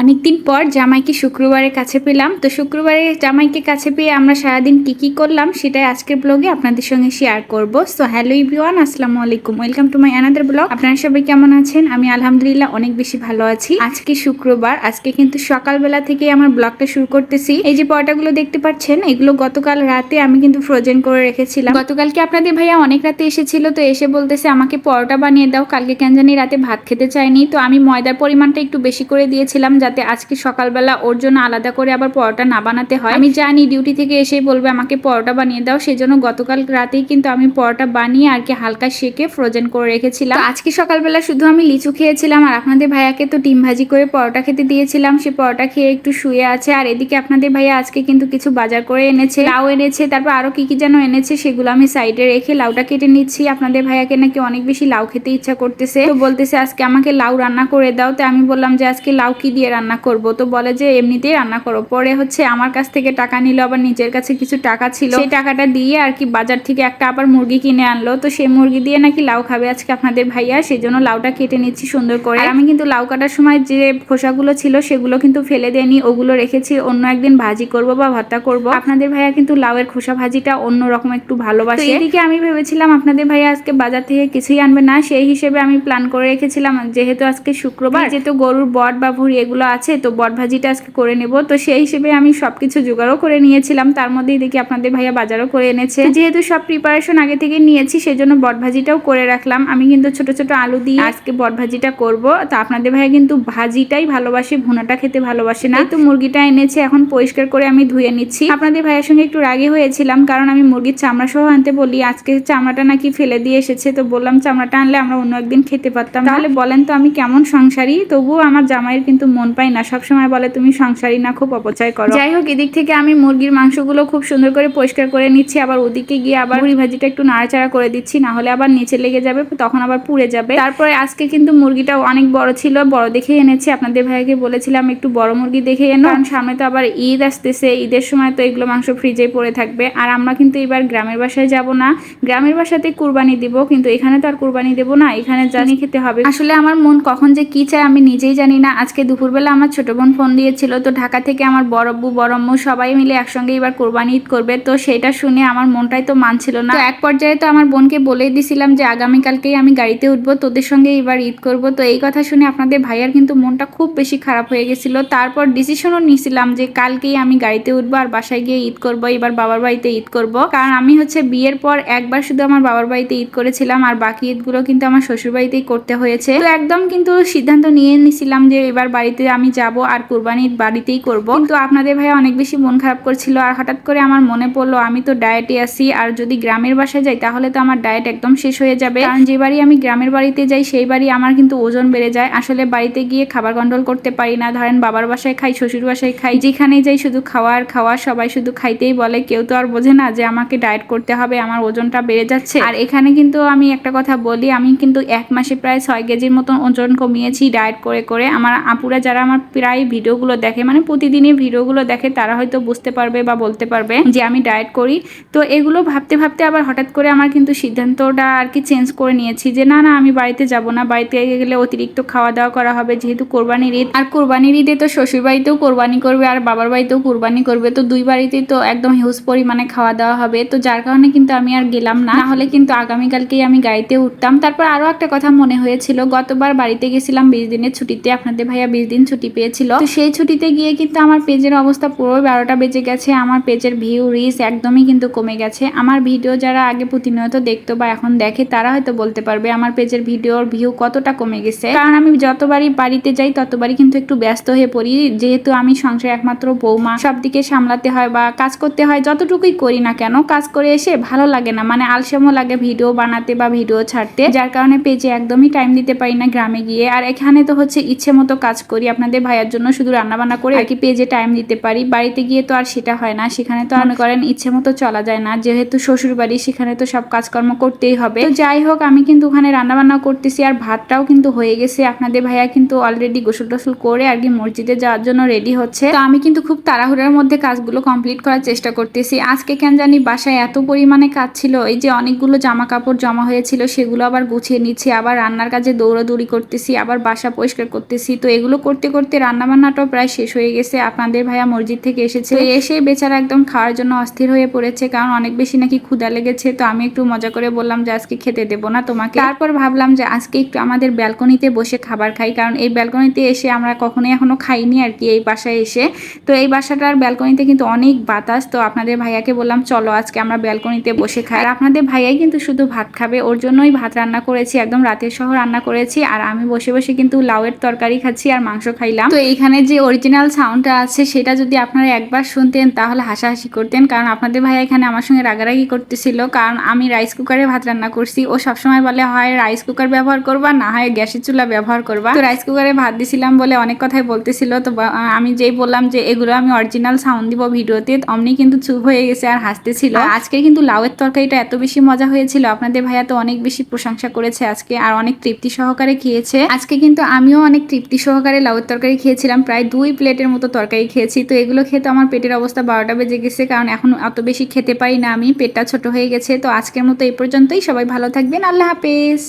অনেকদিন পর জামাইকে শুক্রবারের কাছে পেলাম। তো শুক্রবারে জামাইকে কাছে পেয়ে আমরা সারাদিন কি কি করলাম সেটাই আজকের ব্লগে আপনাদের সঙ্গে শেয়ার করব। সো হ্যালো ইভরিওয়ান আসসালামু আলাইকুম। Welcome to my another blog আপনারা সবাই কেমন আছেন? আমি আলহামদুলিল্লাহ অনেক বেশি ভালো আছি। আজকে শুক্রবার, আজকে কিন্তু সকালবেলা থেকে আমার ব্লগটা শুরু করতেছি। এই যে পরোটাগুলো দেখতে পাচ্ছেন, এগুলো গতকাল রাতে আমি কিন্তু ফ্রোজেন করে রেখেছিলাম। গতকালকে আপনাদের ভাইয়া অনেক রাতে এসেছিল, তো এসে বলতেছে, আমাকে পরোটা বানিয়ে দাও। কালকে কেন জানি রাতে ভাত খেতে চাইনি তো আমি ময়দার পরিমাণটা একটু বেশি করে দিয়েছিলাম যাতে আজকে সকালবেলা ওর জন্য আলাদা করে আবার পরোটা না বানাতে হয়। আমি জানি ডিউটি থেকে এসেই বলবে, আমাকে পরোটা বানিয়ে দাও। সেই জন্য গতকাল রাতেই কিন্তু আমি পরোটা বানিয়ে আর কি হালকা সেকে ফ্রোজেন করে রেখেছিলাম। আজকে সকালবেলা শুধু আমি লিচু খেয়েছিলাম আর আপনাদের ভাইয়াকে তো ডিম ভাজি করে পরোটা খেতে দিয়েছিলাম। সে পরোটা খেয়ে একটু শুয়ে আছে আর এদিকে আপনাদের ভাইয়া আজকে কিন্তু কিছু বাজার করে এনেছে। লাউ এনেছে, তারপর আরও কি কি যেন এনেছে সেগুলো আমি সাইডে রেখে লাউটা কেটে নিচ্ছি। আপনাদের ভাইয়াকে নাকি অনেক বেশি লাউ খেতে ইচ্ছা করতেছে। তো বলতেছে, আজকে আমাকে লাউ রান্না করে দাও। তো আমি বললাম যে, আজকে লাউ কি দিয়ে রান্না করব। তো বলে যে, এমনিতেই রান্না করো। পরে হচ্ছে আমার কাছ থেকে টাকা নিল, আবার নিজের কাছে কিছু টাকা ছিল। সেই টাকাটা দিয়ে আর কি বাজার থেকে একটা আবার মুরগি কিনে আনলো। তো সেই মুরগি দিয়ে নাকি লাউ খাবে আজকে আপনাদের ভাইয়া। সেই জন্য লাউটা কেটে নিচ্ছি সুন্দর করে। আমি কিন্তু লাউ কাটার সময় যে খোসাগুলো ছিল, সেগুলো কিন্তু ফেলে দেয়নি ওগুলো রেখেছি, অন্য একদিন ভাজি করব বা ভর্তা করব। আপনাদের ভাইয়া কিন্তু লাউয়ের খোসা ভাজিটা অন্য রকম একটু ভালোবাসে। এদিকে আমি ভেবেছিলাম, আপনাদের ভাইয়া আজকে বাজার থেকে কিছুই আনবে না। সেই হিসেবে আমি প্ল্যান করে রেখেছিলাম, যেহেতু আজকে শুক্রবার, যেহেতু গরুর বট বা ভুড়ি এগুলো আছে, তো বট ভাজিটা আজকে করে নেব। তো সেই হিসেবে আমি সব কিছু জোগাড়ও করে নিয়েছিলাম। তার মধ্যেই দেখি আপনাদের ভাইয়া বাজারও করে এনেছে। যেহেতু সব প্রিপারেশন আগে থেকে নিয়েছি, সেজন্য বট ভাজিটাও করে রাখলাম। আমি কিন্তু ছোট ছোট আলু দিয়ে আজকে বট ভাজিটা করব। তো আপনাদের ভাইয়া কিন্তু ভাজিটাই ভালোবাসে, ভুনাটা খেতে ভালোবাসে না। তো মুরগিটা এনেছে, এখন পরিষ্কার করে আমি ধুয়ে নিচ্ছি। আপনাদের ভাইয়ের সঙ্গে একটু রাগে হয়েছিলাম, কারণ আমি মুরগির চামড়া সহ আনতে বলি, আজকে চামড়াটা নাকি ফেলে দিয়ে এসেছে। তো বললাম, চামড়াটা আনলে আমরা অন্য একদিন খেতে পারতাম। তাহলে বলেন তো আমি কেমন সংসারী? তবুও আমার জামাইয়ের কিন্তু মন পাই না। সবসময় বলে, তুমি সংসারী না, খুব অপচয় করো। যাই হোক, এদিক থেকে আমি মুরগির মাংসগুলো খুব সুন্দর করে পরিষ্কার করে নিচ্ছি। আবার ওদিকে গিয়ে আবার মুড়ি ভাজিটা একটু নাড়াচাড়া করে দিচ্ছি, না হলে আবার নিচে লেগে যাবে, তখন আবার পুড়ে যাবে। তারপরে আজকে কিন্তু মুরগিটা অনেক বড় ছিল, বড় দেখে এনেছি। আপনাদের ভাইকে বলেছিলাম, একটু বড় মুরগি দেখে এনো। কারণ সামনে তো আবার ঈদ আসতেছে, ঈদের সময় তো এগুলো মাংস ফ্রিজে পড়ে থাকবে। আর আমরা কিন্তু এবার গ্রামের বাসায় যাব না। গ্রামের বাসাতে কুরবানি দিব, কিন্তু এখানে তো আর কুরবানি দেবো না, এখানে জানি খেতে হবে। আসলে আমার মন কখন যে কি চায় আমি নিজেই জানি না। আজকে দুপুরবেলা আমার ছোট বোন ফোন দিয়েছিল, তো ঢাকা থেকে আমার বড়ব্বু বড়ম্মু সবাই মিলে একসঙ্গে এবার কোরবানি ঈদ করবে, তো সেটা শুনে আমার মনটাই তো মানছিল না। এক পর্যায়ে তো আমার বোনকে বলেই দিছিলাম যে আগামীকালকেই আমি গাড়িতে উঠবো, তোদের সঙ্গে এবার ঈদ করব। তো এই কথা শুনে আপনাদের ভাইয়ার কিন্তু মনটা খুব বেশি খারাপ হয়ে গেছিল। তারপর ডিসিশনও নিয়েছিলাম যে কালকেই আমি গাড়িতে উঠবো আর বাসায় গিয়ে ঈদ করব, এবার বাবার বাড়িতে ঈদ করব। কারণ আমি হচ্ছে বিয়ের পর একবার শুধু আমার বাবার বাড়িতে ঈদ করেছিলাম, আর বাকি ঈদগুলো কিন্তু আমার শ্বশুর বাড়িতেই করতে হয়েছে। তো একদম কিন্তু সিদ্ধান্ত নিয়ে নিছিলাম যে এবার বাড়িতে আমি যাব আর কোরবানি ঈদ বাড়িতেই করব। কিন্তু আপনাদের ভাই অনেক বেশি মন খারাপ করছিল আর হঠাৎ করে আমার মনে পড়ল, আমি তো ডায়েটে আছি আর যদি গ্রামের বাসায় যাই তাহলে তো আমার ডায়েট একদম শেষ হয়ে যাবে। কারণ যে বাড়ি আমি গ্রামের বাড়িতে যাই সেই বাড়ি আমার কিন্তু ওজন বেড়ে যায়। আসলে বাড়িতে গিয়ে খাবার কন্ট্রোল করতে পারি না। ধরেন বাবার বাসায় খাই, শ্বশুর বাসায় খাই যেখানে যাই শুধু খাওয়ার খাওয়া সবাই শুধু খাইতেই বলে। কেউ তো আর বোঝে না যে আমাকে ডায়েট করতে হবে, আমার ওজনটা বেড়ে যাচ্ছে। আর এখানে কিন্তু আমি একটা কথা বলি, আমি কিন্তু এক মাসে প্রায় ছয় কেজির মতন ওজন কমিয়েছি ডায়েট করে করে। আমার আপুরা যারা আমার প্রায় ভিডিওগুলো দেখে মানে প্রতিদিনই ভিডিওগুলো দেখে, তারা হয়তো বুঝতে পারবে বা বলতে পারবে যে আমি ডায়েট করি। তো এগুলো ভাবতে ভাবতে আবার হঠাৎ করে আমার কিন্তু সিদ্ধান্তটা আর কি চেঞ্জ করে নিয়েছি যে, না না, আমি বাড়িতে যাব না। বাড়িতে গেলে অতিরিক্ত খাওয়া দাওয়া করা হবে। যেহেতু কোরবানির ঈদ, আর কোরবানির ঈদে তো শ্বশুর বাড়িতেও কোরবানি করবে, আর বাবার বাড়িতেও কোরবানি করবে। তো দুই বাড়িতেই তো একদম হিউজ পরিমাণে খাওয়া দাওয়া হবে। তো যার কারণে কিন্তু আমি আর গেলাম না। হলে কিন্তু আগামীকালকেই আমি গাড়িতে উঠতাম। তারপর আরও একটা কথা মনে হয়েছিল। গতবার বাড়িতে গেছিলাম, বিশ দিনের ছুটিতে। আপনাদের ভাইয়া বিশ দিন ছুটি পেয়েছিল। তো সেই ছুটিতে গিয়ে কিন্তু আমার পেজের অবস্থা পুরো বারোটা বেজে গেছে। আমার পেজের ভিউ রিচ একদমই কিন্তু কমে গেছে। আমার ভিডিও যারা আগে প্রতিনিয়ত দেখতো বা এখন দেখে, তারা হয়তো বলতে পারবে আমার পেজের ভিডিওর ভিউ কতটা কমে গেছে। কারণ আমি যতবারই বাড়িতে যাই, ততবারই কিন্তু একটু ব্যস্ত হয়ে পড়ি। যেহেতু আমি সংসারে একমাত্র বৌমা সব দিকে সামলাতে হয় বা কাজ করতে হয়, যতটুকুই করি না কেন, কাজ করে এসে ভালো লাগে না। মানে আলসেমও লাগে ভিডিও বানাতে বা ভিডিও ছাড়তে। যার কারণে পেজে একদমই টাইম দিতে পারি না গ্রামে গিয়ে। আর এখানে তো হচ্ছে ইচ্ছে মতো কাজ করি। আপনাদের ভাইয়ার জন্য শুধু রান্না বান্না করে আর কি পেজে টাইম দিতে পারি। বাড়িতে গিয়ে তো আর সেটা হয় না, সেখানে তো মনে করেন ইচ্ছে মতো চলা যায় না, যেহেতু শ্বশুর বাড়ি সেখানে তো সব কাজকর্ম করতেই হবে। তো যাই হোক, আমি কিন্তু ওখানে রান্না বান্না করতেছি আর ভাতটাও কিন্তু হয়ে গেছে। আপনাদের ভাইয়া কিন্তু অলরেডি গোসল টোসল করে আর কি মসজিদে যাওয়ার জন্য রেডি হচ্ছে। তো আমি কিন্তু খুব তাড়াহুড়ার মধ্যে কাজগুলো কমপ্লিট করার চেষ্টা করতেছি। আজকে কেন জানি বাসায় এত পরিমাণে কাজ ছিল, এই যে অনেকগুলো জামা কাপড় জমা হয়েছিল, সেগুলো আবার গুছিয়ে নিচ্ছি, আবার রান্নার কাজে দৌড়াদৌড়ি করতেছি, আবার বাসা পরিষ্কার করতেছি। তো এগুলো করতে করতে করতে রান্নাবান্নাটাও প্রায় শেষ হয়ে গেছে। আপনাদের ভাইয়া মসজিদ থেকে এসেছে। এসে বেচারা একদম খাওয়ার জন্য অস্থির হয়ে পড়েছে কারণ অনেক বেশি নাকি ক্ষুদা লেগেছে। তো আমি একটু মজা করে বললাম যে আজকে খেতে দেবো না তোমাকে। তারপর ভাবলাম যে আজকে একটু আমাদের ব্যালকনিতে বসে খাবার খাই কারণ এই ব্যালকনিতে এসে আমরা কখনোই এখনও খাইনি আর কি এই বাসায় এসে। তো এই বাসাটার ব্যালকনিতে কিন্তু অনেক বাতাস। তো আপনাদের ভাইয়াকে বললাম চলো আজকে আমরা ব্যালকনিতে বসে খাই। আর আপনাদের ভাইয়াই কিন্তু শুধু ভাত খাবে ওর জন্যই ভাত রান্না করেছি। একদম রাতের সহ রান্না করেছি আর আমি বসে বসে কিন্তু লাউয়ের তরকারি খাচ্ছি আর মাংস খাইলাম। তো এইখানে যে অরিজিনাল সাউন্ডটা আছে সেটা যদি আপনারা একবার শুনতেন তাহলে হাসাহাসি করতেন। কারণ আপনাদের ভাইয়া এখানে আমার সঙ্গে রাগারাগি করতেছিল। কারণ আমি রাইস কুকারে ভাত রান্না করছি। ও সবসময় বলে হয় রাইস কুকার ব্যবহার করবা না হয় গ্যাসের চুলা ব্যবহার করবা। তো রাইস কুকারে ভাত দিছিলাম বলে অনেক কথাই বলতেছিল। তো আমি যেই বললাম যে এগুলো আমি অরিজিনাল সাউন্ড দিব ভিডিওতে। অমনি কিন্তু চুপ হয়ে গেছে আর হাসতেছিল। আজকে কিন্তু লাউয়ের তরকারিটা এত বেশি মজা হয়েছিল। আপনাদের ভাইয়া তো অনেক বেশি প্রশংসা করেছে আজকে। আর অনেক তৃপ্তি সহকারে খেয়েছে। আজকে কিন্তু আমিও অনেক তৃপ্তি সহকারে লাউয়ের তরকারি খেয়েছিলাম, প্রায় দুই প্লেটের মতো তরকারি খেয়েছি। তো এগুলো খেতে আমার পেটের অবস্থা বারোটা বেজে গেছে, কারণ এখন অত বেশি খেতে পারি না আমি, পেটটা ছোট হয়ে গেছে। তো আজকের মতো এই পর্যন্তই, সবাই ভালো থাকবেন, আল্লাহ হাফেজ।